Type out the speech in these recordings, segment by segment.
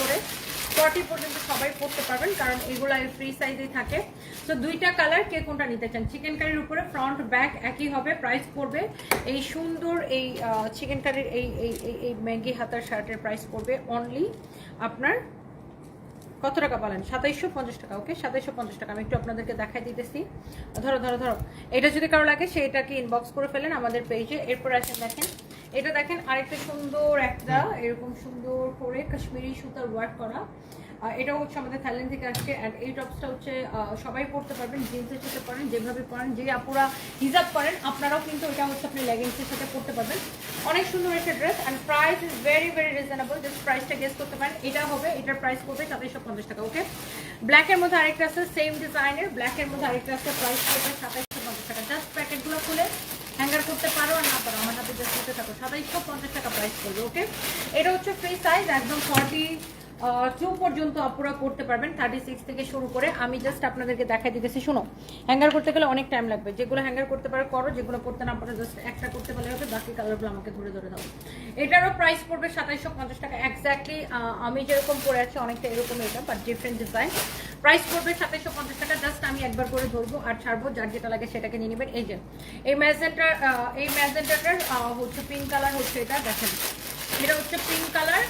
করে ফর্টি পর্যন্ত সবাই পড়তে পারবেন, কারণ এগুলো ফ্রি সাইজেই থাকে। তো দুইটা কালার কে কোনটা নিতে চান? চিকেন কারির উপরে ফ্রন্ট ব্যাক একই হবে প্রাইস পড়বে। এই সুন্দর এই চিকেন কারির এই এই ম্যাগি হাতার শার্টের প্রাইস পড়বে অনলি আপনার কত টাকা বলেন? সাতাইশশো পঞ্চাশ টাকা ওকে সাতাইশশো পঞ্চাশ টাকা। আমি একটু আপনাদেরকে দেখাই দিতেছি। ধরো ধরো ধরো। এটা যদি কারও লাগে সেটাকে ইনবক্স করে ফেলেন আমাদের পেজে এরপর আসেন দেখেন। এটা দেখেন আরেকটা সুন্দর একটা, এরকম সুন্দর করে কাশ্মীরি সুতার ওয়ার্ক করা। এটাও হচ্ছে আমাদের থাইল্যান্ড থেকে আসছে অ্যান্ড এই টপসটা হচ্ছে সবাই পড়তে পারবেন জিন্সের সাথে পরেন, যেভাবে পরেন, যে আপুরা হিজাব করেন, আপনারাও কিন্তু এটা হচ্ছে আপনি লেগিংসের সাথে পড়তে পারবেন। অনেক সুন্দর একটা dress and price is very very reasonable just প্রাইসটা গেস করতে পারেন। এটা হবে, এটার প্রাইস পড়বে সাতাইশশো পঞ্চাশ টাকা ওকে ব্ল্যাকের মধ্যে আরেকটা আছে সেম ডিজাইনের ব্ল্যাকের মধ্যে আরেকটা আছে প্রাইস পড়বে সাতাইশশো পঞ্চাশ টাকা। জাস্ট প্যাকেটগুলো খুলে হ্যাঙ্গার করতে পারো আর না পারো, আমার হাতে জাস্ট করতে থাকো। সাতাইশশো পঞ্চাশ টাকা প্রাইস পড়বে ওকে এটা হচ্ছে ফ্রি সাইজ একদম ফর্টি টু পর্যন্ত আপুরা করতে পারবেন থার্টি সিক্স থেকে শুরু করে। আমি জাস্ট আপনাদেরকে দেখাই দিতেছি, শুনো। হ্যাঙ্গার করতে গেলে অনেক টাইম লাগবে। যেগুলো হ্যাঙ্গার করতে পারো, করো। যেগুলো করতে না পারো জাস্ট একটা করতে পারলে হবে বাকি কালারগুলো আমাকে ধরে ধরে দাও। এটারও প্রাইস পড়বে সাতাইশশো পঞ্চাশ টাকা। এক্স্যাক্টলি আমি যেরকম পরে আছি, অনেকটা এরকম এটা বাট ডিফারেন্ট ডিজাইন প্রাইস পড়বে সাতাইশশো পঞ্চাশ টাকা জাস্ট আমি একবার করে ধরবো আর ছাড়বো, যার যেটা লাগে সেটাকে নিয়ে নেবেন। এই যে, এই ম্যাজেন্টার এই ম্যাজেন্টাটার হচ্ছে পিঙ্ক কালার হচ্ছে এটা, দেখেন। এটা হচ্ছে পিঙ্ক কালার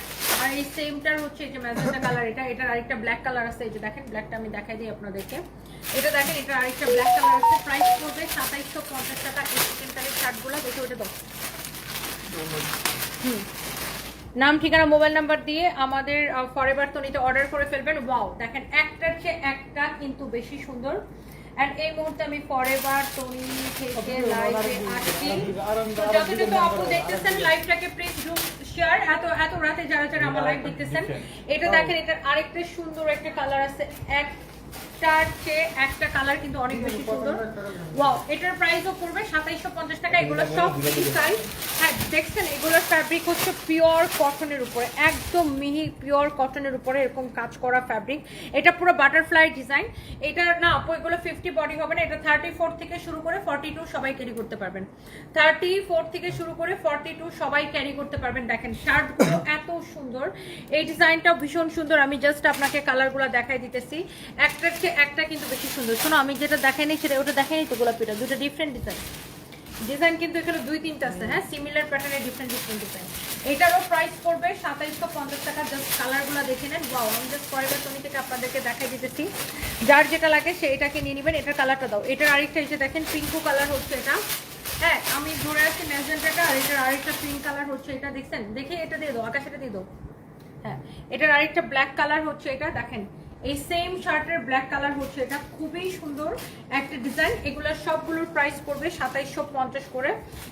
আর এই সেমটার হচ্ছে এই যে ম্যাজেন্টা কালার এটা, এটার আরেকটা ব্ল্যাক কালার আছে, এই যে দেখেন ব্ল্যাকটা আমি দেখাই দিই আপনাদেরকে। এটা দেখেন, এটার আরেকটা ব্ল্যাক কালার আছে প্রাইস পড়বে সাতাইশশো পঞ্চাশ টাকা, এই চিকেন কারির শার্টগুলো দেখে ওটা দাও। হুম। নাম ঠিকানা মোবাইল নাম্বার দিয়ে আমাদের ফরএভার তনিতে অর্ডার করে ফেলবেন। ওয়াও দেখেন একটার চেয়ে একটা কিন্তু বেশি সুন্দর। এন্ড এই মুহূর্তে আমি ফরএভার তনি থেকে লাইভে আসছি। যতটুকু আপু দেখতেছেন লাইভটাকে প্লিজ ডু শেয়ার এত এত রাতে যারা যারা আমার লাইভ দেখতেছেন এটা দেখেন এটার আরেকটা সুন্দর একটা কালার আছে। একটার চেয়ে একটা কালার কিন্তু অনেক বেশি সুন্দর। ওয়াও এটার প্রাইসও পড়বে সাতাইশশো পঞ্চাশ টাকা। এগুলো সব ফ্রি সাইজ হ্যাঁ দেখছেন, এগুলোর ফ্যাব্রিক হচ্ছে পিওর কটনের উপরে, একদম মিহি পিওর কটনের উপরে এরকম কাজ করা ফ্যাব্রিক এটা পুরো বাটারফ্লাই ডিজাইন এটা না, আপু, এগুলো ফিফটি বডি হবে না, এটা থার্টি ফোর থেকে শুরু করে ফর্টি টু সবাই ক্যারি করতে পারবেন। থার্টি ফোর থেকে শুরু করে ফর্টি টু সবাই ক্যারি করতে পারবেন। দেখেন শার্টগুলো এত সুন্দর। এই ডিজাইনটাও ভীষণ সুন্দর। আমি জাস্ট আপনাকে কালারগুলো দেখাই দিতেছি। একটার একটা কিন্তু বেশি সুন্দর। শোনো, আমি যেটা দেখাইনি সেটা ওটা দেখাইনি তো গোলাপিটা। দুটো ডিফারেন্ট ডিজাইন ডিজাইন কিন্তু এখানে দুই, তিনটা আছে হ্যাঁ? সিমিলার প্যাটার্নের ডিফারেন্ট ডিফারেন্ট ডিজাইন এটারও প্রাইস পড়বে সাতাইশশো পঞ্চাশ টাকা জাস্ট কালারগুলো দেখে নেন। ওয়াও আমি জাস্ট পরের তুমি থেকে আপনাদেরকে দেখাই দিতেছি। যার যেটা লাগে সে এটাকে নিয়ে নেবেন, এটার কালারটা দাও। এটার আরেকটা যে দেখেন পিঙ্কু কালার হচ্ছে এটা। হ্যাঁ আমি ধরে আছি ম্যাজেন্টাটা আর এটার আরেকটা পিঙ্ক কালার হচ্ছে এটা, দেখছেন? দেখে এটা দিয়ে দাও, আকাশ এটা দিয়ে দাও। হ্যাঁ এটার আরেকটা ব্ল্যাক কালার হচ্ছে এটা, দেখেন। এই সেম শার্টের ব্ল্যাক কালার হচ্ছে এটা। খুবই সুন্দর একটা ডিজাইন এগুলো সবগুলোর প্রাইস পড়বে সাতাইশশো পঞ্চাশ করে।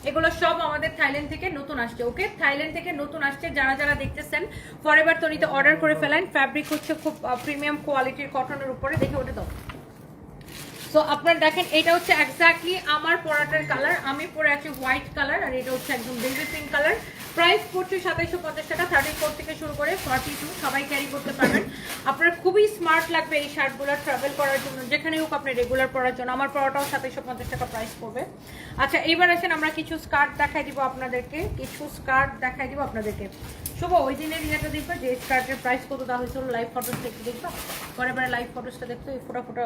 এগুলো সব আমাদের থাইল্যান্ড থেকে নতুন আসছে ওকে থাইল্যান্ড থেকে নতুন আসছে। যারা যারা দেখতেছেন ফরএভার তনিতে অর্ডার করে ফেলেন। ফ্যাব্রিক হচ্ছে খুব প্রিমিয়াম কোয়ালিটির কটনের উপরে। দেখে ওটা দাও। তো আপনার দেখেন, এটা হচ্ছে এক্স্যাক্টলি আমার পরাটার কালার আমি পরে আছি হোয়াইট কালার আর এটা হচ্ছে একদম বেবি পিঙ্ক কালার প্রাইস পড়ছে সাতাইশশো পঞ্চাশ টাকা। থার্টি ফোর থেকে শুরু করে ফর্টি টু সবাই ক্যারি করতে পারবেন। আপনার খুবই স্মার্ট লাগবে এই শার্টগুলো ট্রাভেল করার জন্য যেখানে হোক আপনি রেগুলার পরার জন্য। আমার পরাটাও সাতাইশো পঞ্চাশ টাকা প্রাইস পড়বে। আচ্ছা এইবার আসেন আমরা কিছু স্কার্ট দেখাই দিব আপনাদেরকে। কিছু স্কার্ট দেখাই দিব আপনাদেরকে। শুভ, ওই দিনের ইয়েটা দেখবে, যে স্কার্টের প্রাইস কত হয়েছিল লাইভ ফটোস দেখতে দেখবা। পরে পরে লাইভ ফটোসটা দেখতো, এই ফোটা ফোটা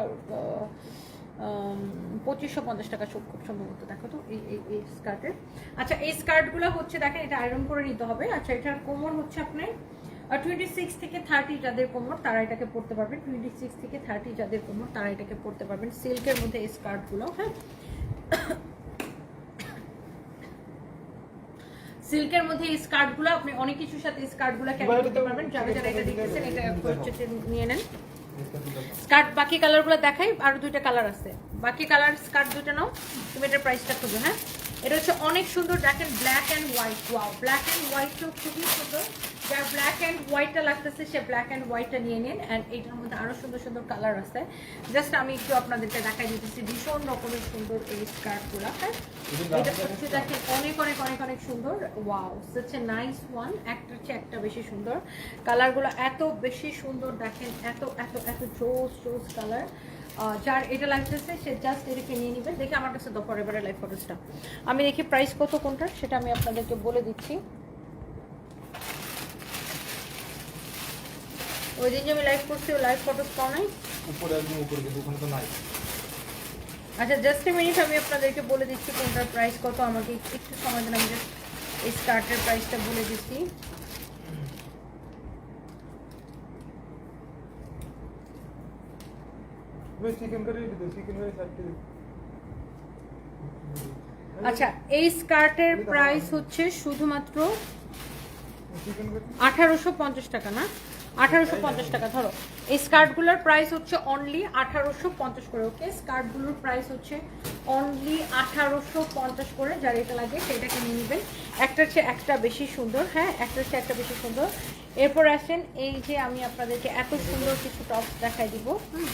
পঁচিশশো পঞ্চাশ টাকা খুব সম্ভবত দেখো তো এই এই এই স্কার্টের আচ্ছা এই স্কার্টগুলো হচ্ছে দেখেন এটা আয়রন করে নিতে হবে। আচ্ছা এটার কোমর হচ্ছে আপনার টোয়েন্টি সিক্স থেকে থার্টি যাদের কোমর তারা এটাকে পড়তে পারবেন। টোয়েন্টি সিক্স থেকে থার্টি যাদের কোমর তারা এটাকে পড়তে পারবেন। সিল্কের মধ্যে এই স্কার্টগুলো হ্যাঁ। সিল্কের মধ্যে এই স্কার্টগুলো আপনি অনেক কিছুর সাথে স্কার্টগুলো ক্যারি করতে পারবেন। যারা যারা এটা দেখতেছেন এটা হচ্ছে নিয়ে নেন। স্কার্ট বাকি কালারগুলো দেখাই, আর দুইটা কালার আছে। বাকি কালার স্কার্ট দুইটা নাও, তুমি এটার প্রাইসটা খুঁজো হ্যাঁ? এটা হচ্ছে অনেক সুন্দর, দেখেন black and white wow black and হোয়াইটটাও খুবই সুন্দর? যার ব্ল্যাক অ্যান্ড হোয়াইটটা লাগতেছে সে ব্ল্যাক অ্যান্ড হোয়াইটটা নিয়ে নিন অ্যান্ড এইটার মধ্যে আরও সুন্দর সুন্দর কালার আছে। জাস্ট আমি একটু আপনাদেরকে দেখাই দিতেছি ভীষণ রকমের সুন্দর এই স্কার্টগুলো হ্যাঁ? এটা হচ্ছে দেখেন অনেক অনেক অনেক অনেক সুন্দর। ওয়াও হচ্ছে নাইস ওয়ান একটার চেয়ে একটা বেশি সুন্দর। কালারগুলো এত বেশি সুন্দর দেখেন এত এত এত জোস জোস কালার যার এটা লাগতেছে সে জাস্ট এটাকে নিয়ে নেবেন দেখে আমার কাছে দফার এবারে লাইফ ফটোসটা আমি দেখি প্রাইস কত কোনটার সেটা আমি আপনাদেরকে বলে দিচ্ছি। ওই দিন যে আমি লাইভ করছি লাইভ ফটো পাওয়া নাই? উপরে একদম উপরে কিন্তু ওখানে তো নাই। আচ্ছা জাস্ট এ মিনিট আমি আপনাদেরকে বলে দিচ্ছি কোনটার প্রাইস কত। আমাকে একটু সময় দিন আমি just এই স্কার্টের প্রাইসটা বলে দিচ্ছি। আচ্ছা এই স্কার্টের প্রাইস হচ্ছে শুধুমাত্র আঠারোশো পঞ্চাশ টাকা না? আঠারোশো পঞ্চাশ টাকা ধরো। এই স্কার্টগুলোর প্রাইস হচ্ছে অনলি আঠারোশো পঞ্চাশ করে ওকে স্কার্টগুলোর প্রাইস হচ্ছে অনলি আঠারোশো পঞ্চাশ করে যার এটা লাগে সেটাকে নিয়ে নেবেন। একটার চেয়ে একটা বেশি সুন্দর হ্যাঁ? একটার চেয়ে একটা বেশি সুন্দর। এরপর আসেন এই যে আমি আপনাদেরকে এত সুন্দর কিছু টপস দেখাই দিব। হুম।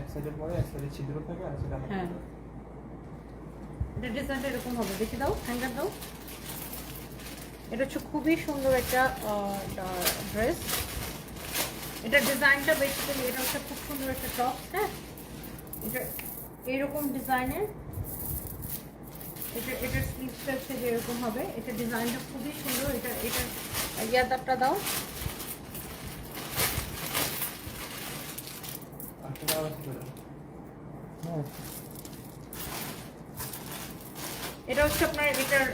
এক সাইডের পরে এক সাইডে ছিদ্র থাকে আর সেটা হ্যাঁ। এটা ডিজাইনটা এরকম হবে। দেখে দাও হ্যাঙ্গার দাও। এটা হচ্ছে খুবই সুন্দর একটা ড্রেস এটা ডিজাইনটা বেসিক্যালি এটা হচ্ছে খুব সুন্দর একটা টপ হ্যাঁ? এটা এরকম ডিজাইনের এটা এটার স্লিভসটা হচ্ছে যে এরকম হবে। এটা ডিজাইনটা খুবই সুন্দর। এটা এটা ইয়াদারটা দাও। আওয়াজ হ্যাঁ। এটা হচ্ছে আপনার এটার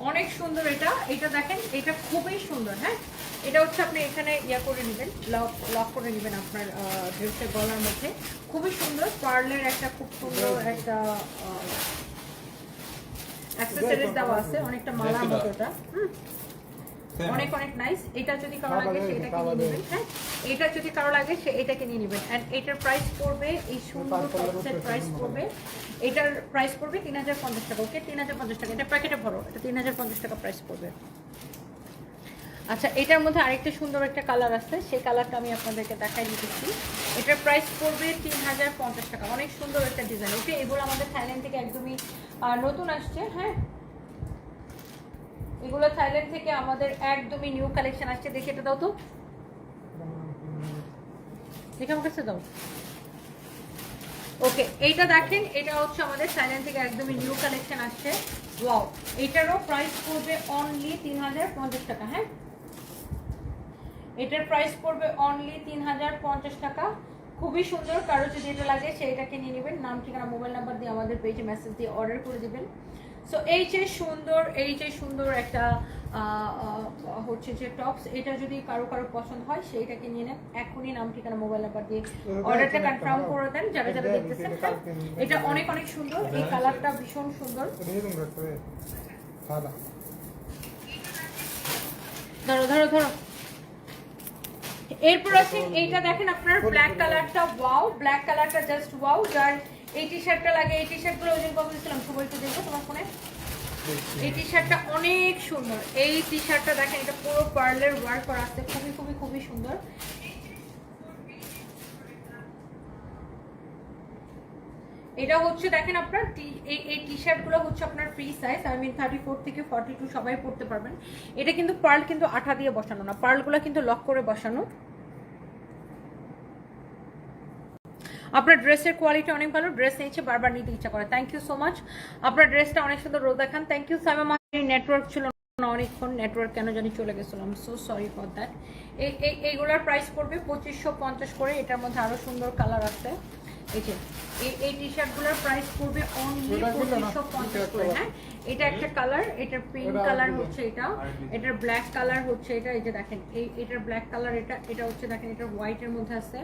অনেক সুন্দর এটা। এটা দেখেন এটা খুবই সুন্দর হ্যাঁ? এটা হচ্ছে আপনি এখানে ইয়া করে নেবেন লক লক করে নেবেন আপনার ড্রেসের গলার মধ্যে। খুবই সুন্দর পার্লের একটা খুব সুন্দর একটা অ্যাক্সেসরিজ দেওয়া আছে অনেকটা মালা মতো ওটা হুম? অনেক অনেক নাইস এটা যদি কারও লাগে সে এটাকে নিয়ে নেবেন হ্যাঁ? এটা যদি কারও লাগে সে এটাকে নিয়ে নেবেন। এন্ড এটার প্রাইস পড়বে এই সুন্দর টপসের প্রাইস পড়বে। এটার প্রাইস পড়বে তিন হাজার পঞ্চাশ টাকা ওকে তিন হাজার পঞ্চাশ টাকা। এটা প্যাকেটে ভরো এটা তিন হাজার পঞ্চাশ টাকা প্রাইস পড়বে। আচ্ছা এটার মধ্যে আরেকটা সুন্দর একটা কালার আছে। সেই কালারটা আমি আপনাদেরকে দেখাই দিতেছি। এটার প্রাইস পড়বে তিন হাজার পঞ্চাশ টাকা। অনেক সুন্দর একটা ডিজাইন ওকে এগুলো আমাদের থাইল্যান্ড থেকে একদমই নতুন আসছে হ্যাঁ? এগুলো থাইল্যান্ড থেকে আমাদের একদমই নিউ কালেকশন আসছে। দেখে এটা দাও তো। দেখে আমার কাছে দাও। ওকে এইটা দেখেন, এটা হচ্ছে আমাদের থাইল্যান্ড থেকে একদমই নিউ কালেকশন আসছে। ওয়াও এটারও প্রাইস পড়বে অনলি তিন হাজার পঞ্চাশ টাকা হ্যাঁ? এটার প্রাইস পড়বে অনলি তিন হাজার পঞ্চাশ টাকা। খুবই সুন্দর, কারও যদি এটা লাগে, সেইটাকে নিয়ে নেবেন। নাম, ঠিকানা মোবাইল নাম্বার দিয়ে আমাদের পেজে মেসেজ দিয়ে অর্ডার করে দেবেন। সো এই যে সুন্দর এই যে সুন্দর একটা হচ্ছে যে টপস এটা যদি কারও কারও পছন্দ হয় সেইটাকে নিয়ে নেন। এখনই নাম ঠিকানা মোবাইল নাম্বার দিয়ে অর্ডারটা কনফার্ম করে দেন যারা যারা দেখতেছেন? এটা অনেক অনেক সুন্দর। এই কালারটা ভীষণ সুন্দর। ধরো ধরো ধরো। এরপর আছেন এইটা দেখেন আপনার ব্ল্যাক কালারটা ওয়াও ব্ল্যাক কালারটা জাস্ট ওয়াও যার এই টি শার্টটা লাগে, এই টি শার্টগুলো ওজন কত দিয়েছিলাম সবাই একটু দেখব তোমার ফোনে। এই টি শার্টটা অনেক সুন্দর। এই টি শার্টটা দেখেন, এটা পুরো পার্লের ওয়ার্ক করা আছে। খুবই খুবই খুবই সুন্দর। এটা হচ্ছে, দেখেন আপনার এই টি শার্টগুলো হচ্ছে আপনার free size I mean thirty four থেকে ফর্টি টু সবাই পড়তে পারবেন। এটা কিন্তু পার্ল কিন্তু আঠা দিয়ে বসানো না। পার্লগুলো কিন্তু লক করে বসানো। আপনার ড্রেসের কোয়ালিটি অনেক ভালো ড্রেস নিয়েছে বারবার নিতে ইচ্ছা করে। থ্যাংক ইউ সো মাচ আপনার ড্রেসটা অনেক সুন্দর রোদ দেখান। থ্যাংক ইউ সাইমা নেটওয়ার্ক ছিল না অনেকক্ষণ নেটওয়ার্ক কেন জানি চলে গেছিলাম সো সরি ফর দ্যাট এই এই এইগুলোর প্রাইস পড়বে পঁচিশশো পঞ্চাশ করে। এটার মধ্যে আরও সুন্দর কালার আছে। এই যে এই টি শার্টগুলোর প্রাইস পড়বে অনলি পঁচিশশো পঞ্চাশ করে হ্যাঁ? এটা একটা কালার এটার পিঙ্ক কালার হচ্ছে এটা। এটার ব্ল্যাক কালার হচ্ছে এটা এই যে দেখেন এই এটার ব্ল্যাক কালার এটা এটা হচ্ছে দেখেন এটা হোয়াইটের মধ্যে আছে।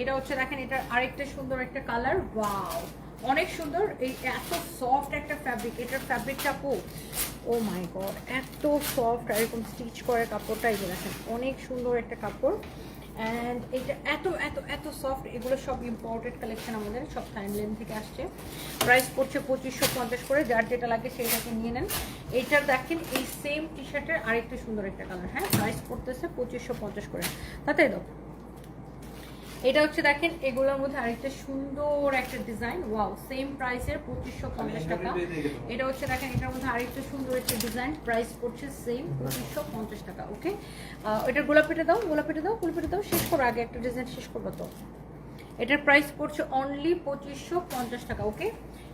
এটা হচ্ছে দেখেন এটা আরেকটা সুন্দর একটা কালার ওয়াও অনেক সুন্দর এই এত সফট একটা ফ্যাব্রিক এটার ফ্যাব্রিকটা পো ও মাই গড এত সফট এরকম স্টিচ করে কাপড়টা এই যে দেখেন অনেক সুন্দর একটা কাপড়। অ্যান্ড এটা এত এত এত সফট এগুলো সব ইম্পর্টেড কালেকশন আমাদের, সব থাইল্যান্ড থেকে আসছে। প্রাইস পড়ছে পঁচিশশো পঞ্চাশ করে, যার যেটা লাগে সেটাকে নিয়ে নেন। এইটার দেখেন, এই সেম টি শার্টের আরেকটা সুন্দর একটা কালার হ্যাঁ? প্রাইস পড়তেছে পঁচিশশো পঞ্চাশ করে। তাতে দাও এটা হচ্ছে দেখেন এগুলোর মধ্যে আরেকটা সুন্দর একটা ডিজাইন ওয়াও সেম প্রাইসের পঁচিশশো পঞ্চাশ টাকা এটা হচ্ছে দেখেন এটার মধ্যে আরেকটা সুন্দর একটা ডিজাইন প্রাইস পড়ছে সেম পঁচিশশো পঞ্চাশ টাকা ওকে এটার গোলাপিটা দাও গোলাপিটা দাও গোলাপিটা দাও শেষ করো আগে একটা ডিজাইন শেষ করব তো এটার প্রাইস পড়ছে অনলি পঁচিশশো পঞ্চাশ টাকা ওকে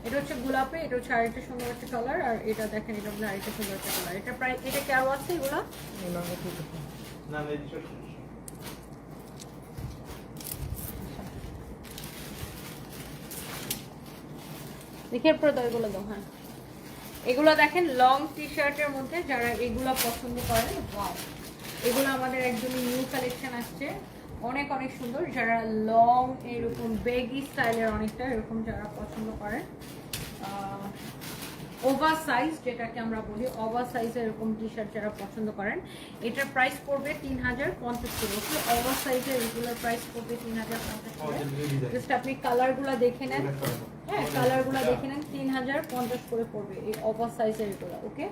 এটা হচ্ছে গোলাপি এটা হচ্ছে আরেকটা সুন্দর একটা কালার আর এটা দেখেন এটা মধ্যে আরেকটা সুন্দর একটা কালার এটা প্রাইস এটা কি আরও আছে এগুলো না দেখে পরে দাও এগুলো দাও হ্যাঁ। এগুলো দেখেন লং টি শার্টের মধ্যে যারা এগুলো পছন্দ করেন ওয়াও এগুলো আমাদের একদমই নিউ কালেকশন আসছে। অনেক অনেক সুন্দর। যারা লং এরকম বেগি স্টাইলের অনেকটা এরকম যারা পছন্দ করেন ওভার সাইজ যেটাকে আমরা বলি ওভার সাইজের এরকম টি শার্ট যারা পছন্দ করেন এটার প্রাইস পড়বে তিন হাজার পঞ্চাশ করে ওকে ওভার সাইজের রেগুলার প্রাইস পড়বে তিন হাজার পঞ্চাশ করে জাস্ট আপনি কালারগুলো দেখে নেন। হ্যাঁ কালারগুলো দেখে নেন তিন হাজার পঞ্চাশ করে পড়বে এই ওভার সাইজের এগুলো ওকে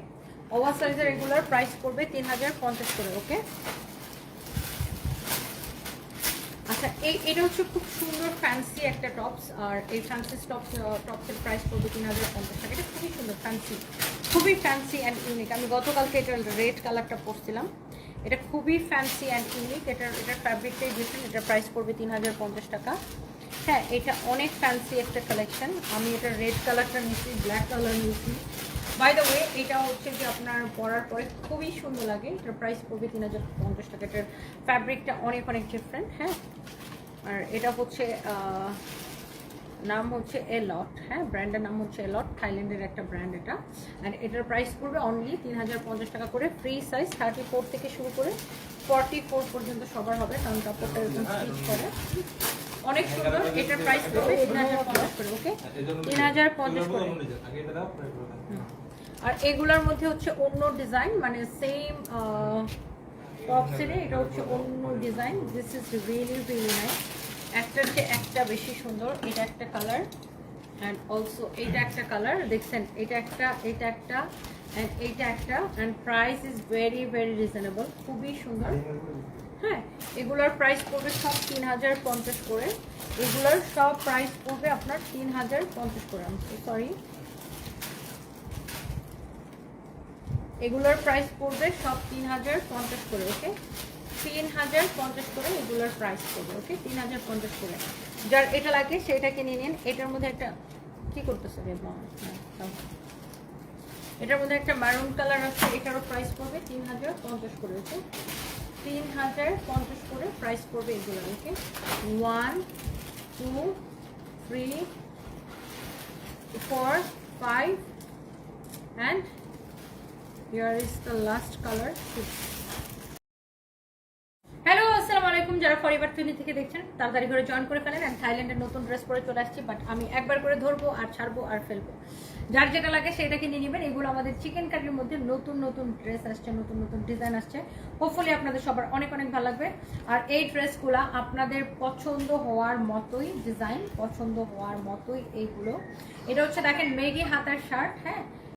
ওভার সাইজের রেগুলার প্রাইস পড়বে তিন হাজার পঞ্চাশ করে ওকে আচ্ছা এই এটা হচ্ছে খুব সুন্দর ফ্যান্সি একটা টপস আর এই ফ্যান্সি টপস টপসের প্রাইস পড়বে তিন হাজার পঞ্চাশ টাকা এটা খুবই সুন্দর ফ্যান্সি খুবই ফ্যান্সি অ্যান্ড ইউনিক আমি গতকালকে এটা রেড কালারটা পরছিলাম। এটা খুবই ফ্যান্সি অ্যান্ড ইউনিক এটার এটার ফ্যাব্রিকটাই ডিফারেন্ট এটার প্রাইস পড়বে তিন হাজার পঞ্চাশ টাকা। হ্যাঁ এটা অনেক ফ্যান্সি একটা কালেকশন আমি এটা রেড কালারটা নিয়েছি ব্ল্যাক কালার নিয়েছি। বাই দ্য ওয়ে এটা হচ্ছে যে আপনার পরার পরে খুবই সুন্দর লাগে। এটার প্রাইস পড়বে তিন হাজার পঞ্চাশ টাকা। এটার ফ্যাব্রিকটা অনেক অনেক ডিফারেন্ট হ্যাঁ? আর এটা হচ্ছে নাম হচ্ছে এলট হ্যাঁ? ব্র্যান্ডের নাম হচ্ছে এলট থাইল্যান্ডের একটা ব্র্যান্ড এটা। অ্যান্ড এটার প্রাইস পড়বে অনলি তিন হাজার পঞ্চাশ টাকা করে ফ্রি সাইজ থার্টি ফোর থেকে শুরু করে ফর্টি ফোর পর্যন্ত সবার হবে কারণ কাপড়টা এরকম স্টিচ করে। অনেক সুন্দর এটার প্রাইস পড়বে তিন হাজার পঞ্চাশ করে ওকে তিন হাজার পঞ্চাশ করে। আর এগুলোর মধ্যে হচ্ছে অন্য ডিজাইন মানে সেম টপসের এটা হচ্ছে অন্য design this is really really nice একটার চেয়ে একটা বেশি সুন্দর, এটা একটা কালার অ্যান্ড অলসো এটা একটা কালার দেখছেন, এটা একটা এটা একটা অ্যান্ড এইটা একটা and price is very very reasonable খুবই সুন্দর। হ্যাঁ এগুলোর প্রাইস পড়বে সব তিন হাজার পঞ্চাশ করে। এগুলোর সব প্রাইস পড়বে আপনার তিন হাজার পঞ্চাশ করে। সরি এগুলোর প্রাইস পড়বে সব তিন হাজার পঞ্চাশ করে ওকে তিন হাজার পঞ্চাশ করে এগুলোর প্রাইস পড়বে ওকে তিন হাজার পঞ্চাশ করে। যার এটা লাগে সেটাকে নিয়ে নিন। এটার মধ্যে একটা কি করতেছে রে এটার মধ্যে একটা মারুন কালার আছে, এটারও প্রাইস পড়বে তিন হাজার পঞ্চাশ করে ওকে তিন হাজার পঞ্চাশ করে প্রাইস পড়বে এগুলো okay one two three four five and here is the last color. Hello আসসালামু আলাইকুম যারা পরিবার টুনি থেকে দেখছেন, তাড়াতাড়ি করে জয়েন করে ফেলেন থাইল্যান্ডের নতুন ড্রেস পরে চলে আসছি বাট আমি একবার করে ধরবো আর ছাড়বো আর ফেলব। যার যেটা লাগে সেটাকে নিয়ে নেবেন। এগুলো আমাদের চিকেন কারির মধ্যে নতুন নতুন ড্রেস আসছে, নতুন নতুন ডিজাইন আসছে। হোপফুলি আপনাদের সবার অনেক অনেক ভালো লাগবে। আর এই ড্রেসগুলো আপনাদের পছন্দ হওয়ার মতোই ডিজাইন পছন্দ হওয়ার মতোই এইগুলো। এটা হচ্ছে দেখেন মেগি হাতার শার্ট হ্যাঁ?